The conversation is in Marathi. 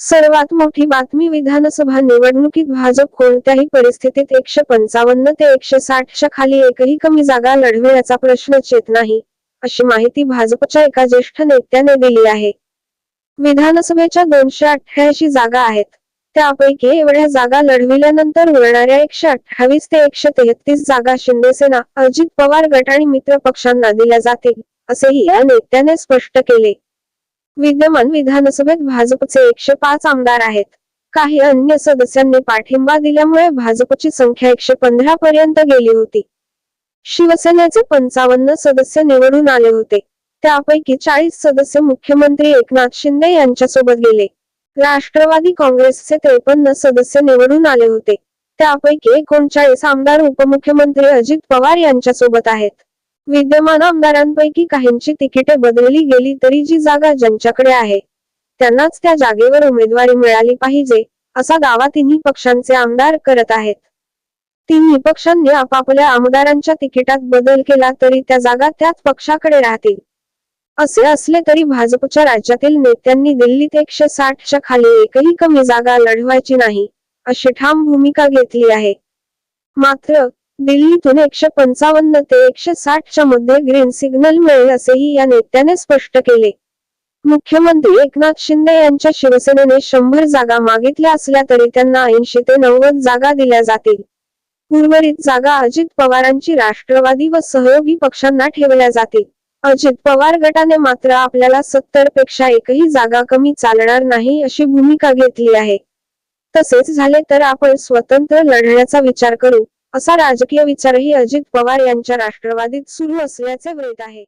सर्वात मोठी बातमी विधानसभा निवडणुकीत भाजप कोणत्याही परिस्थितीत एकशे पंचावन्न ते एकशे साठच्या खाली एकही कमी जागा लढविण्याचा प्रश्नच येत नाही अशी माहिती भाजपच्या एका ज्येष्ठ नेत्याने दिली आहे. विधानसभेच्या दोनशे अठ्ठ्याऐंशी जागा आहेत. त्यापैकी एवढ्या जागा लढविल्यानंतर उरणाऱ्या एकशे अठ्ठावीस ते एकशे तेहतीस जागा शिंदेसेना अजित पवार गट आणि मित्र पक्षांना दिल्या जातील असेही या नेत्याने स्पष्ट केले. विद्यमान विधानसभेत भाजपचे एकशे पाच आमदार आहेत. काही अन्य सदस्यांनी पाठिंबा दिल्यामुळे भाजपची संख्या एकशे पंधरा पर्यंत गेली होती. शिवसेनेचे पंचावन्न सदस्य निवडून आले होते. त्यापैकी चाळीस सदस्य मुख्यमंत्री एकनाथ शिंदे यांच्यासोबत गेले. राष्ट्रवादी काँग्रेसचे त्रेपन्न सदस्य निवडून आले होते. त्यापैकी एकोणचाळीस आमदार उपमुख्यमंत्री अजित पवार यांच्यासोबत आहेत. विद्यमान आमदारांपैकी काहींची तिकिटे बदलली गेली तरी जी जागा ज्यांच्याकडे आहे त्यांनाच त्या जागेवर उमेदवारी मिळाली पाहिजे असा दावा तिन्ही पक्षांचे आमदार करत आहेत. तिन्ही पक्षांनी आपापल्या आमदारांच्या तिकिटात बदल केला तरी त्या जागा त्याच पक्षाकडे राहतील. असे असले तरी भाजपच्या राज्यातील नेत्यांनी दिल्लीत एकशे साठच्या खाली एकही कमी जागा लढवायची नाही अशी ठाम भूमिका घेतली आहे. मात्र दिल्लीतून एकशे पंचावन्न ते एकशे साठच्या मध्ये ग्रीन सिग्नल मिळेल असेही या नेत्याने स्पष्ट केले. मुख्यमंत्री एकनाथ शिंदे यांच्या शिवसेनेने शंभर जागा मागितल्या असल्या तरी त्यांना ऐंशी ते नव्वद जागा दिल्या जातील. उर्वरित जागा अजित पवारांची राष्ट्रवादी व सहयोगी पक्षांना ठेवल्या जातील. अजित पवार गटाने मात्र आपल्याला सत्तरपेक्षा एकही जागा कमी चालणार नाही अशी भूमिका घेतली आहे. तसेच झाले तर आपण स्वतंत्र लढण्याचा विचार करू. असा राजकीय विचारही अजित पवार यांच्या राष्ट्रवादीत सुरू असल्याचे वृत्त आहे.